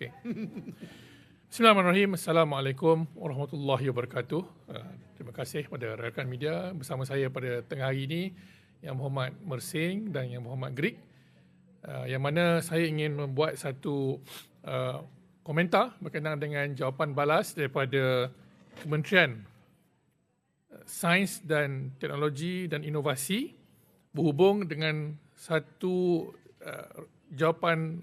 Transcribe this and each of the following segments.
Okay. Bismillahirrahmanirrahim. Assalamualaikum warahmatullahi wabarakatuh. Uh, terima kasih kepada rakan media bersama saya pada tengah hari ini Yang Muhammad Mersing dan Yang Muhammad Grig. Uh, yang mana saya ingin membuat satu uh, komentar berkenaan dengan jawapan balas daripada Kementerian Sains dan Teknologi dan Inovasi berhubung dengan satu jawapan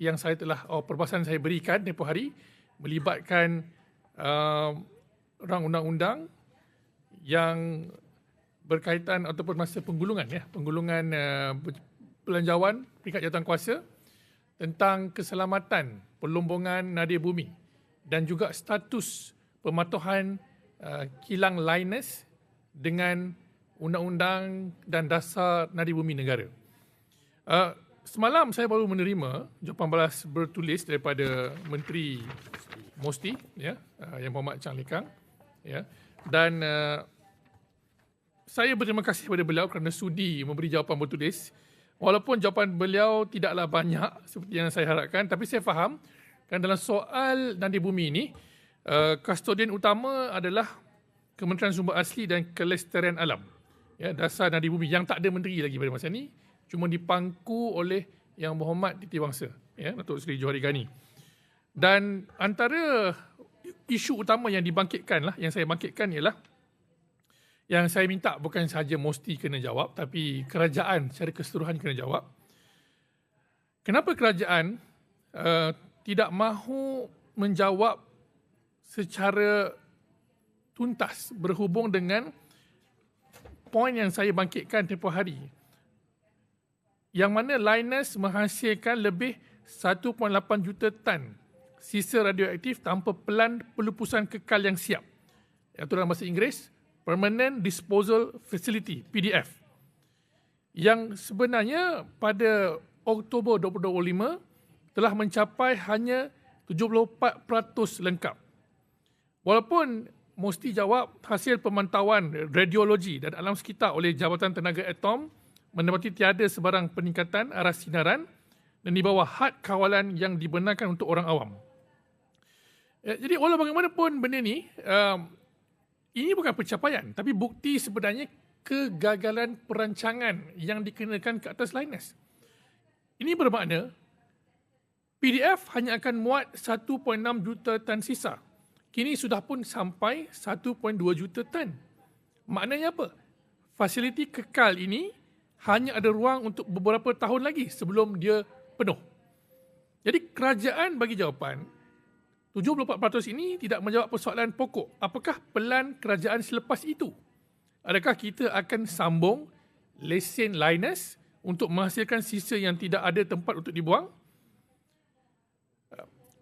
yang saya telah oh, perbahasan saya berikan tempoh hari melibatkan uh, orang undang-undang yang berkaitan ataupun masa penggulungan ya penggulungan uh, belanjawan peringkat jawatan kuasa tentang keselamatan perlombongan nadia bumi dan juga status pematuhan uh, kilang Linus dengan undang-undang dan dasar nadia bumi negara. Uh, semalam saya baru menerima jawapan balas bertulis daripada Menteri Mosti ya uh, yang Muhammad Chang Lekang ya. Dan uh, saya berterima kasih kepada beliau kerana sudi memberi jawapan bertulis. Walaupun jawapan beliau tidaklah banyak seperti yang saya harapkan tapi saya faham kan dalam soal nadia bumi ini uh, kustodian utama adalah Kementerian Sumber Asli dan Kelestarian Alam ya dasar nadia bumi yang tak ada menteri lagi pada masa ini cuma dipangku oleh Yang Muhammad Titi Wangsa, ya, Datuk Seri Johari Gani. Dan antara isu utama yang dibangkitkan lah, yang saya bangkitkan ialah yang saya minta bukan sahaja Mosti kena jawab, tapi kerajaan secara keseluruhan kena jawab. Kenapa kerajaan uh, tidak mahu menjawab secara tuntas berhubung dengan poin yang saya bangkitkan tempoh hari yang mana Linus menghasilkan lebih 1.8 juta tan sisa radioaktif tanpa pelan pelupusan kekal yang siap. Iaitu dalam bahasa Inggeris, Permanent Disposal Facility, PDF. Yang sebenarnya pada Oktober 2025 telah mencapai hanya 74% lengkap. Walaupun mesti jawab hasil pemantauan radiologi dan alam sekitar oleh Jabatan Tenaga Atom mendapati tiada sebarang peningkatan arah sinaran dan di bawah had kawalan yang dibenarkan untuk orang awam. Ya, jadi walau bagaimanapun benda ni, um, ini bukan pencapaian tapi bukti sebenarnya kegagalan perancangan yang dikenakan ke atas Linus. Ini bermakna PDF hanya akan muat 1.6 juta tan sisa. Kini sudah pun sampai 1.2 juta tan. Maknanya apa? Fasiliti kekal ini hanya ada ruang untuk beberapa tahun lagi sebelum dia penuh. Jadi kerajaan bagi jawapan 74% ini tidak menjawab persoalan pokok. Apakah pelan kerajaan selepas itu? Adakah kita akan sambung lesen Linus untuk menghasilkan sisa yang tidak ada tempat untuk dibuang?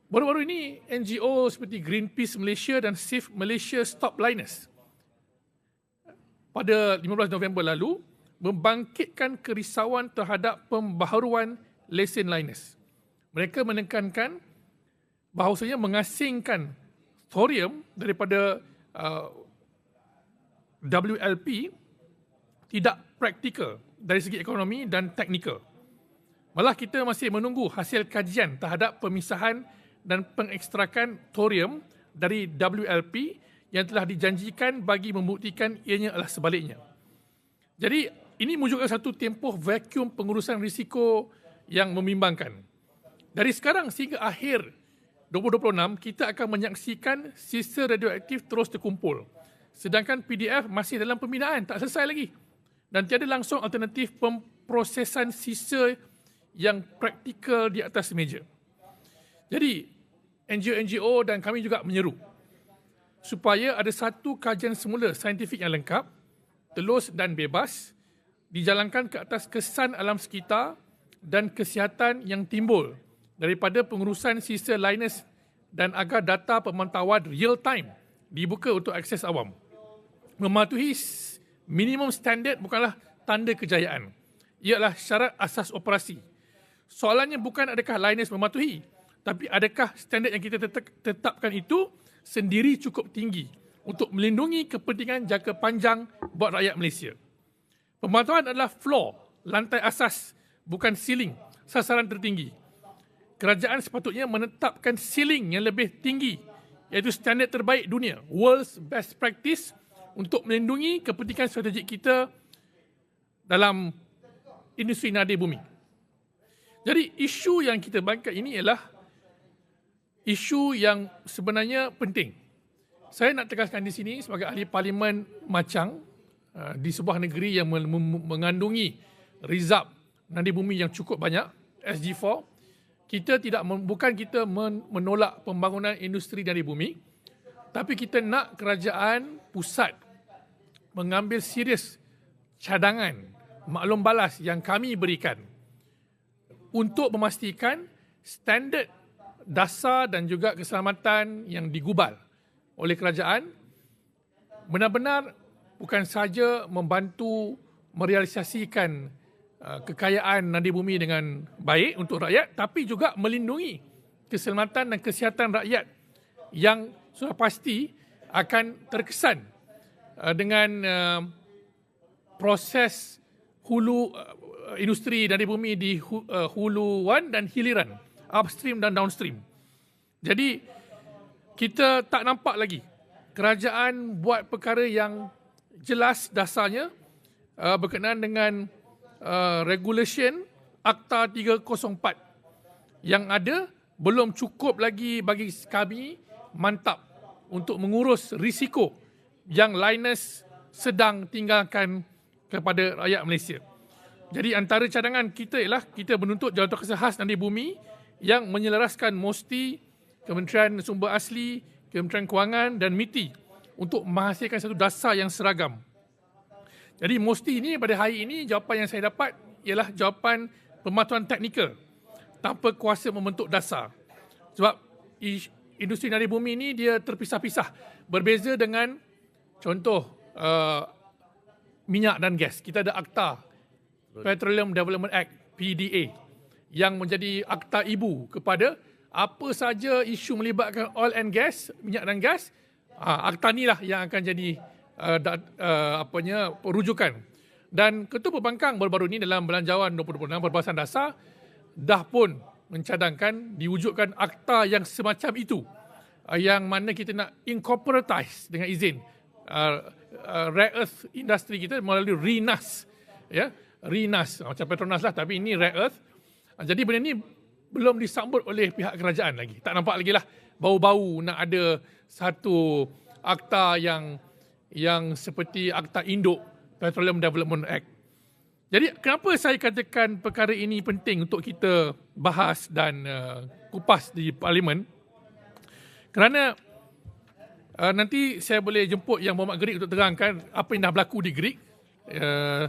Baru-baru ini NGO seperti Greenpeace Malaysia dan Save Malaysia Stop Linus. Pada 15 November lalu, membangkitkan kerisauan terhadap pembaharuan lesen Linus. Mereka menekankan bahawasanya mengasingkan thorium daripada uh, WLP tidak praktikal dari segi ekonomi dan teknikal. Malah kita masih menunggu hasil kajian terhadap pemisahan dan pengekstrakan thorium dari WLP yang telah dijanjikan bagi membuktikan ianya adalah sebaliknya. Jadi ini menunjukkan satu tempoh vacuum pengurusan risiko yang membimbangkan. Dari sekarang sehingga akhir 2026, kita akan menyaksikan sisa radioaktif terus terkumpul. Sedangkan PDF masih dalam pembinaan, tak selesai lagi. Dan tiada langsung alternatif pemprosesan sisa yang praktikal di atas meja. Jadi, NGO-NGO dan kami juga menyeru supaya ada satu kajian semula saintifik yang lengkap, telus dan bebas dijalankan ke atas kesan alam sekitar dan kesihatan yang timbul daripada pengurusan sisa Linus dan agar data pemantauan real time dibuka untuk akses awam. Mematuhi minimum standard bukanlah tanda kejayaan. Ialah syarat asas operasi. Soalannya bukan adakah Linus mematuhi, tapi adakah standard yang kita tetapkan itu sendiri cukup tinggi untuk melindungi kepentingan jangka panjang buat rakyat Malaysia. Pemantauan adalah floor, lantai asas, bukan ceiling, sasaran tertinggi. kerajaan sepatutnya menetapkan ceiling yang lebih tinggi iaitu standard terbaik dunia, world's best practice untuk melindungi kepentingan strategik kita dalam industri nadi bumi. Jadi isu yang kita bangkit ini ialah isu yang sebenarnya penting. Saya nak tegaskan di sini sebagai ahli parlimen Macang di sebuah negeri yang mengandungi rizab nadi bumi yang cukup banyak, SG4, kita tidak bukan kita menolak pembangunan industri nadi bumi, tapi kita nak kerajaan pusat mengambil serius cadangan maklum balas yang kami berikan untuk memastikan standard dasar dan juga keselamatan yang digubal oleh kerajaan benar-benar bukan saja membantu merealisasikan uh, kekayaan nadi bumi dengan baik untuk rakyat tapi juga melindungi keselamatan dan kesihatan rakyat yang sudah pasti akan terkesan uh, dengan uh, proses hulu industri nadi bumi di huluan dan hiliran upstream dan downstream. Jadi kita tak nampak lagi kerajaan buat perkara yang jelas dasarnya uh, berkenaan dengan uh, regulation Akta 304 yang ada belum cukup lagi bagi kami mantap untuk mengurus risiko yang Linus sedang tinggalkan kepada rakyat Malaysia. Jadi antara cadangan kita ialah kita menuntut Jawatan Kuasa Khas Nadi Bumi yang menyelaraskan MOSTI, Kementerian Sumber Asli, Kementerian Kewangan dan MITI untuk menghasilkan satu dasar yang seragam. Jadi MOSTI ini pada hari ini jawapan yang saya dapat ialah jawapan pematuhan teknikal tanpa kuasa membentuk dasar. Sebab industri nadi bumi ini dia terpisah-pisah. Berbeza dengan contoh uh, minyak dan gas. Kita ada Akta Petroleum Development Act, PDA yang menjadi akta ibu kepada apa saja isu melibatkan oil and gas, minyak dan gas, uh, akta inilah yang akan jadi uh, da, uh, apanya rujukan. Dan Ketua Pembangkang baru-baru ini dalam belanjawan 2026 perbahasan dasar dah pun mencadangkan diwujudkan akta yang semacam itu uh, yang mana kita nak incorporatize dengan izin uh, uh, rare earth industri kita melalui RINAS ya RINAS macam Petronas lah tapi ini rare earth jadi benda ni belum disambut oleh pihak kerajaan lagi. Tak nampak lagi lah bau-bau nak ada satu akta yang yang seperti akta induk Petroleum Development Act. Jadi kenapa saya katakan perkara ini penting untuk kita bahas dan uh, kupas di parlimen? Kerana uh, nanti saya boleh jemput yang Muhammad Gerik untuk terangkan apa yang dah berlaku di Gerik. Uh,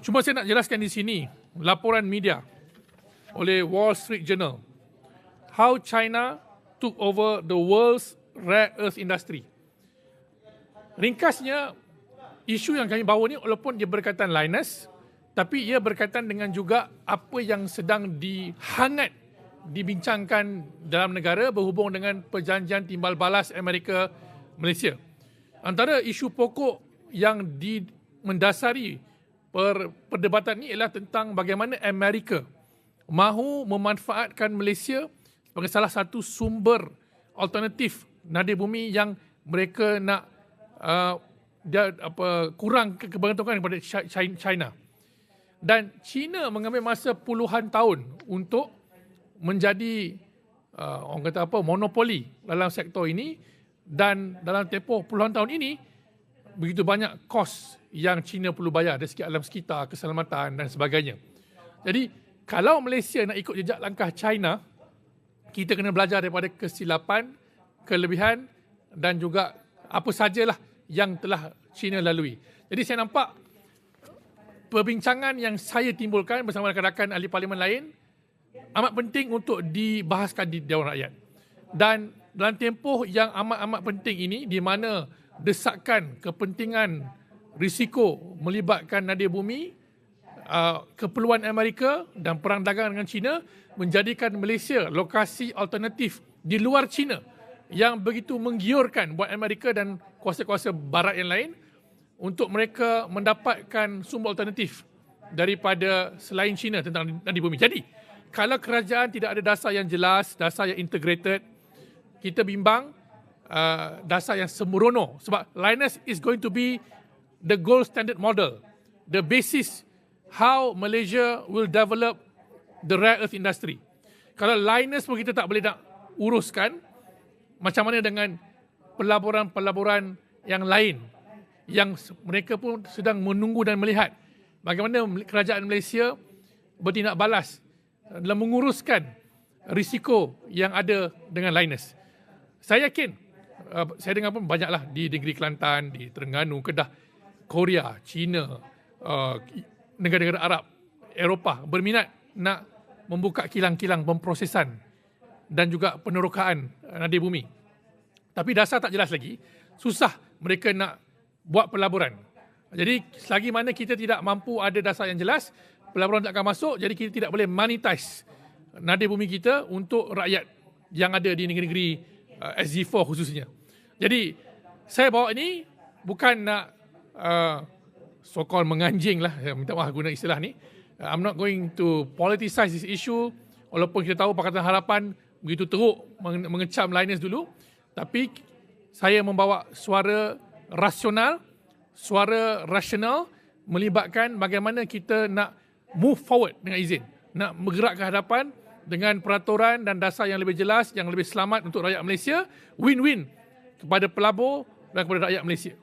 cuma saya nak jelaskan di sini laporan media oleh Wall Street Journal. How China took over the world's rare earth industry. Ringkasnya, isu yang kami bawa ni walaupun dia berkaitan Linus, tapi ia berkaitan dengan juga apa yang sedang dihangat dibincangkan dalam negara berhubung dengan perjanjian timbal balas Amerika Malaysia. Antara isu pokok yang di mendasari per, perdebatan ini ialah tentang bagaimana Amerika mahu memanfaatkan Malaysia sebagai salah satu sumber alternatif nadi bumi yang mereka nak uh, dia apa kurang kebergantungan kepada China. Dan China mengambil masa puluhan tahun untuk menjadi uh, orang kata apa monopoli dalam sektor ini dan dalam tempoh puluhan tahun ini begitu banyak kos yang China perlu bayar dari segi alam sekitar, keselamatan dan sebagainya. Jadi kalau Malaysia nak ikut jejak langkah China, kita kena belajar daripada kesilapan, kelebihan dan juga apa sajalah yang telah China lalui. Jadi saya nampak perbincangan yang saya timbulkan bersama rakan-rakan ahli parlimen lain amat penting untuk dibahaskan di Dewan Rakyat. Dan dalam tempoh yang amat-amat penting ini di mana desakan kepentingan risiko melibatkan nadir bumi uh, keperluan Amerika dan perang dagang dengan China menjadikan Malaysia lokasi alternatif di luar China yang begitu menggiurkan buat Amerika dan kuasa-kuasa barat yang lain untuk mereka mendapatkan sumber alternatif daripada selain China tentang nadi bumi. Jadi, kalau kerajaan tidak ada dasar yang jelas, dasar yang integrated, kita bimbang uh, dasar yang sembrono sebab Linus is going to be the gold standard model, the basis how Malaysia will develop the rare earth industry. Kalau Linus pun kita tak boleh nak uruskan, macam mana dengan pelaburan-pelaburan yang lain yang mereka pun sedang menunggu dan melihat bagaimana kerajaan Malaysia bertindak balas dalam menguruskan risiko yang ada dengan Linus. Saya yakin, uh, saya dengar pun banyaklah di negeri Kelantan, di Terengganu, Kedah, Korea, China, uh, negara-negara Arab, Eropah berminat nak membuka kilang-kilang pemprosesan dan juga penerokaan nadi bumi. Tapi dasar tak jelas lagi, susah mereka nak buat pelaburan. Jadi selagi mana kita tidak mampu ada dasar yang jelas, pelaburan tak akan masuk, jadi kita tidak boleh monetize nadi bumi kita untuk rakyat yang ada di negeri-negeri uh, SG4 khususnya. Jadi saya bawa ini bukan nak uh, so-called menganjing lah, minta maaf guna istilah ni. Uh, I'm not going to politicize this issue walaupun kita tahu Pakatan Harapan begitu teruk mengecam Linus dulu. Tapi saya membawa suara rasional, suara rasional melibatkan bagaimana kita nak move forward dengan izin. Nak bergerak ke hadapan dengan peraturan dan dasar yang lebih jelas, yang lebih selamat untuk rakyat Malaysia. Win-win kepada pelabur dan kepada rakyat Malaysia.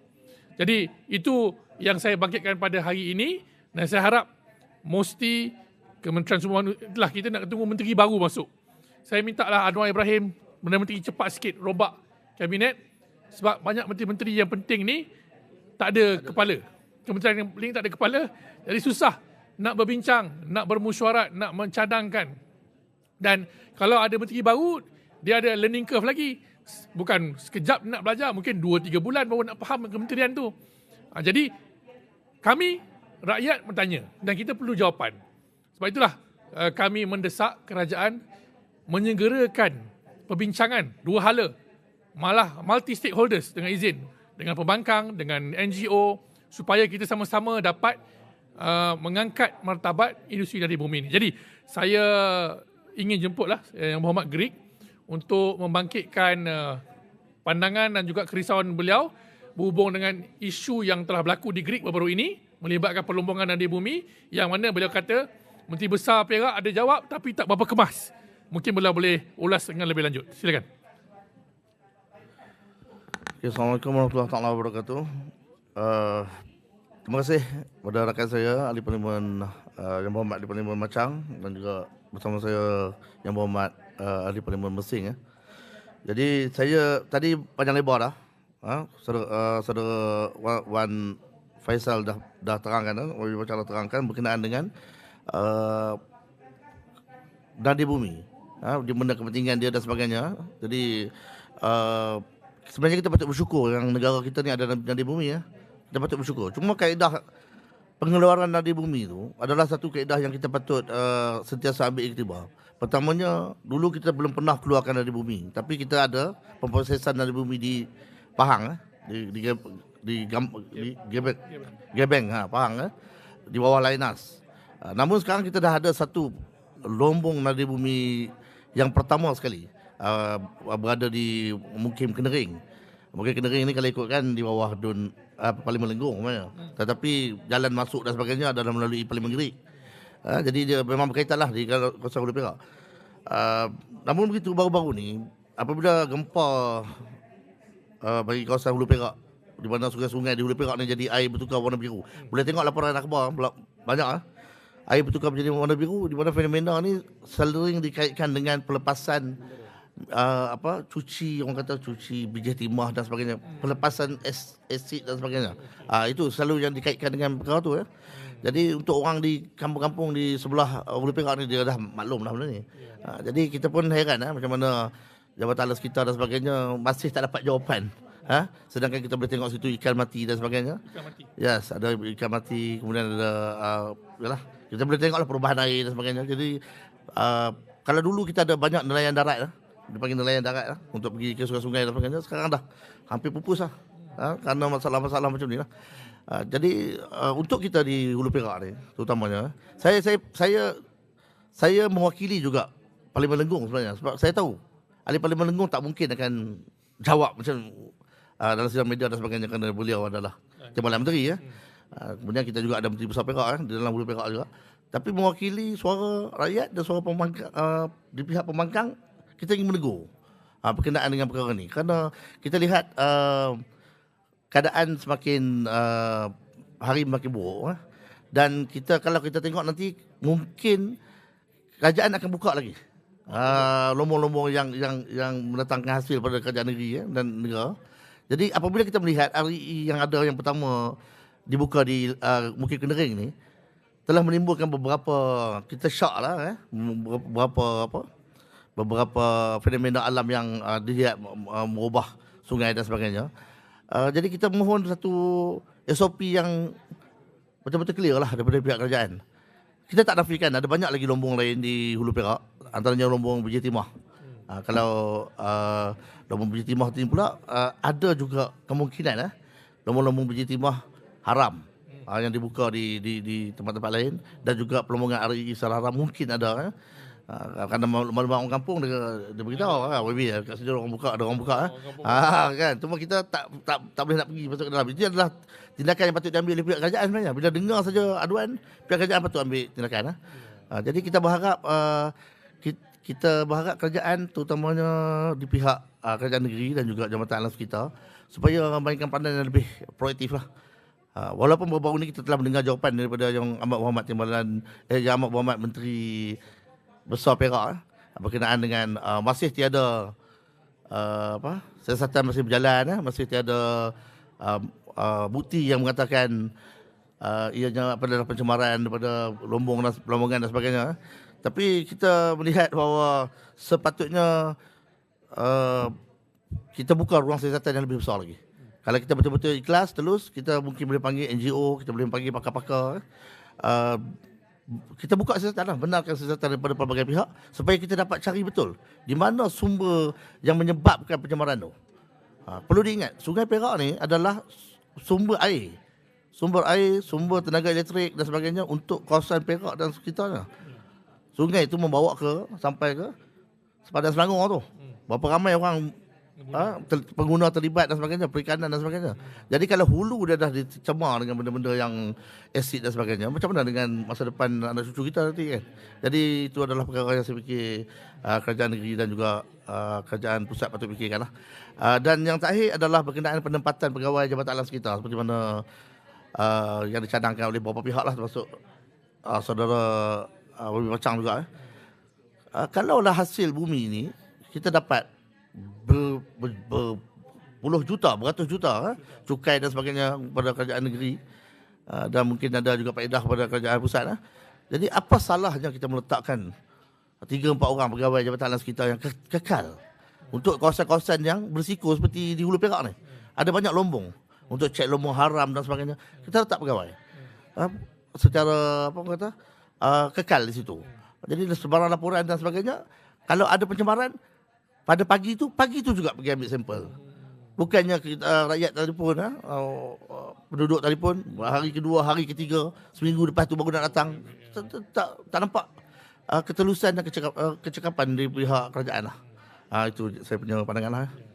Jadi itu yang saya bangkitkan pada hari ini dan saya harap mesti Kementerian Semua itulah kita nak tunggu menteri baru masuk. Saya minta lah Anwar Ibrahim menteri cepat sikit robak kabinet sebab banyak menteri-menteri yang penting ni tak ada kepala. Kementerian yang paling tak ada kepala. Jadi susah nak berbincang, nak bermusyawarat, nak mencadangkan. Dan kalau ada menteri baru, dia ada learning curve lagi. Bukan sekejap nak belajar, mungkin 2-3 bulan baru nak faham kementerian tu. Ha, jadi kami rakyat bertanya dan kita perlu jawapan. Sebab itulah uh, kami mendesak kerajaan menyegerakan perbincangan dua hala malah multi stakeholders dengan izin dengan pembangkang dengan NGO supaya kita sama-sama dapat uh, mengangkat martabat industri dari bumi ini. Jadi saya ingin jemputlah uh, Yang Muhammad Greek untuk membangkitkan uh, pandangan dan juga kerisauan beliau berhubung dengan isu yang telah berlaku di Greek baru-baru ini melibatkan perlombongan di bumi yang mana beliau kata Menteri Besar Perak ada jawab tapi tak berapa kemas. Mungkin beliau boleh ulas dengan lebih lanjut. Silakan. Okay, Assalamualaikum warahmatullahi wabarakatuh. Uh, terima kasih kepada rakan saya Ahli Parlimen uh, Yang Berhormat Ahli Parlimen Macang dan juga bersama saya Yang Berhormat uh, Ahli Parlimen Mesing. Ya. Jadi saya tadi panjang lebar dah ha, saudara, uh, saudara Wan Faisal dah dah terangkan, uh, macam dah terangkan berkenaan dengan uh, nadi bumi, ha, di mana kepentingan dia dan sebagainya. Jadi uh, sebenarnya kita patut bersyukur yang negara kita ni ada nadi bumi ya. Kita patut bersyukur. Cuma kaedah pengeluaran nadi bumi itu adalah satu kaedah yang kita patut uh, sentiasa ambil iktibar. Pertamanya, dulu kita belum pernah keluarkan nadi bumi. Tapi kita ada pemprosesan nadi bumi di Pahang eh? di di di, di Gebeng ha Pahang eh? di bawah Lainas. Uh, namun sekarang kita dah ada satu lombong nadi bumi yang pertama sekali uh, berada di Mukim Kenering. Mukim Kenering ni kalau ikutkan di bawah Dun uh, Parlimen Lenggong. Hmm. Tetapi jalan masuk dan sebagainya adalah melalui Parlimen Gerik. Uh, jadi dia memang berkaitan lah di kawasan Hulu Perak. Uh, namun begitu baru-baru ni apabila gempa uh, bagi kawasan Hulu Perak di mana sungai-sungai di Hulu Perak ni jadi air bertukar warna biru. Boleh tengok laporan akhbar banyak ah. Air bertukar menjadi warna biru di mana fenomena ni sering dikaitkan dengan pelepasan uh, apa cuci orang kata cuci biji timah dan sebagainya, pelepasan asid dan sebagainya. Ah uh, itu selalu yang dikaitkan dengan perkara tu ya. Jadi untuk orang di kampung-kampung di sebelah Hulu Perak ni dia dah maklum dah benda ni. Uh, jadi kita pun heran eh, macam mana jabatan sekitar dan sebagainya masih tak dapat jawapan. Ha? Sedangkan kita boleh tengok situ ikan mati dan sebagainya. Ikan mati. Yes, ada ikan mati, kemudian ada uh, yalah, kita boleh tengoklah perubahan air dan sebagainya. Jadi uh, kalau dulu kita ada banyak nelayan darat lah. Dipanggil nelayan darat lah untuk pergi ke sungai-sungai dan sebagainya. Sekarang dah hampir pupus lah. Ha? Karena masalah-masalah macam ni lah. Uh, jadi uh, untuk kita di Hulu Perak ni terutamanya saya saya saya saya mewakili juga Parlimen Lenggong sebenarnya sebab saya tahu ahli Parlimen Lenggong tak mungkin akan jawab macam uh, dalam sidang media dan sebagainya kerana beliau adalah Timbalan Menteri ya. Uh, kemudian kita juga ada Menteri Besar Perak eh, di dalam Hulu Perak juga. Tapi mewakili suara rakyat dan suara pembangkang uh, di pihak pembangkang kita ingin menegur uh, berkenaan dengan perkara ini kerana kita lihat uh, keadaan semakin uh, hari makin buruk eh. dan kita kalau kita tengok nanti mungkin kerajaan akan buka lagi uh, lombong-lombong yang yang yang mendatangkan hasil pada kerajaan negeri eh, dan negara. Jadi apabila kita melihat REE yang ada yang pertama dibuka di uh, Bukit Kendering ni telah menimbulkan beberapa kita shock lah eh beberapa apa beberapa fenomena alam yang uh, dilihat uh, merubah sungai dan sebagainya. Uh, jadi kita mohon satu SOP yang betul-betul clear lah daripada pihak kerajaan. Kita tak nafikan ada banyak lagi lombong lain di Hulu Perak antaranya lombong biji timah. Uh, kalau uh, lombong biji timah ini pula uh, ada juga kemungkinan eh lombong-lombong biji timah haram uh, yang dibuka di di di tempat-tempat lain dan juga pelombongan RI secara haram mungkin ada eh. Uh, kerana malu-malu orang kampung dia, dia beritahu ah maybe kat sini orang buka ada orang buka eh. Ah kan cuma kita tak tak tak boleh nak pergi masuk ke dalam. Itu adalah tindakan yang patut diambil oleh pihak kerajaan sebenarnya. Bila dengar saja aduan pihak kerajaan patut ambil tindakan eh. Uh, jadi kita berharap uh, kita berharap kerajaan terutamanya di pihak uh, kerajaan negeri dan juga Jabatan Alam Sekitar supaya mainkan pandangan yang lebih proaktif lah. Uh, walaupun baru-baru ini kita telah mendengar jawapan daripada yang Ahmad Muhammad Timbalan eh yang Ahmad Muhammad Menteri Besar Perak eh, berkenaan dengan uh, masih tiada uh, apa siasatan masih berjalan eh, masih tiada uh, uh, bukti yang mengatakan uh, ianya pada pencemaran daripada lombong dan lombongan dan sebagainya. Eh. Tapi kita melihat bahawa sepatutnya uh, kita buka ruang siasatan yang lebih besar lagi. Kalau kita betul-betul ikhlas, terus kita mungkin boleh panggil NGO, kita boleh panggil pakar-pakar. Eh. Uh, kita buka siasatan lah, benarkan siasatan daripada pelbagai pihak supaya kita dapat cari betul di mana sumber yang menyebabkan pencemaran tu. Ha, perlu diingat, Sungai Perak ni adalah sumber air. Sumber air, sumber tenaga elektrik dan sebagainya untuk kawasan Perak dan sekitarnya. Sungai itu membawa ke sampai ke sepadan Selangor tu. Berapa ramai orang ha, pengguna terlibat dan sebagainya, perikanan dan sebagainya. Jadi kalau hulu dia dah dicemar dengan benda-benda yang asid dan sebagainya, macam mana dengan masa depan anak cucu kita nanti kan? Jadi itu adalah perkara yang saya fikir uh, kerajaan negeri dan juga uh, kerajaan pusat patut fikirkan. Uh, dan yang terakhir adalah berkenaan penempatan pegawai Jabatan Alam Sekitar seperti mana uh, yang dicadangkan oleh beberapa pihak lah termasuk uh, saudara uh, bumi macam juga eh. Uh, kalaulah hasil bumi ini kita dapat ber, ber, ber, puluh juta, beratus juta eh, cukai dan sebagainya pada kerajaan negeri uh, dan mungkin ada juga faedah pada kerajaan pusat. Eh. Jadi apa salahnya kita meletakkan tiga empat orang pegawai Jabatan Alam Sekitar yang ke- kekal untuk kawasan-kawasan yang berisiko seperti di Hulu Perak ni. Ada banyak lombong untuk cek lombong haram dan sebagainya. Kita letak pegawai. Uh, secara apa kata uh, kekal di situ. Jadi sebarang laporan dan sebagainya kalau ada pencemaran pada pagi itu, pagi itu juga pergi ambil sampel. Bukannya kita, uh, rakyat telefon, ha? uh, uh, penduduk telefon, hari kedua, hari ketiga, seminggu lepas tu baru nak datang. Tak, tak, nampak uh, ketelusan dan uh, kecekapan dari pihak kerajaan lah. Itu saya punya pandangan lah.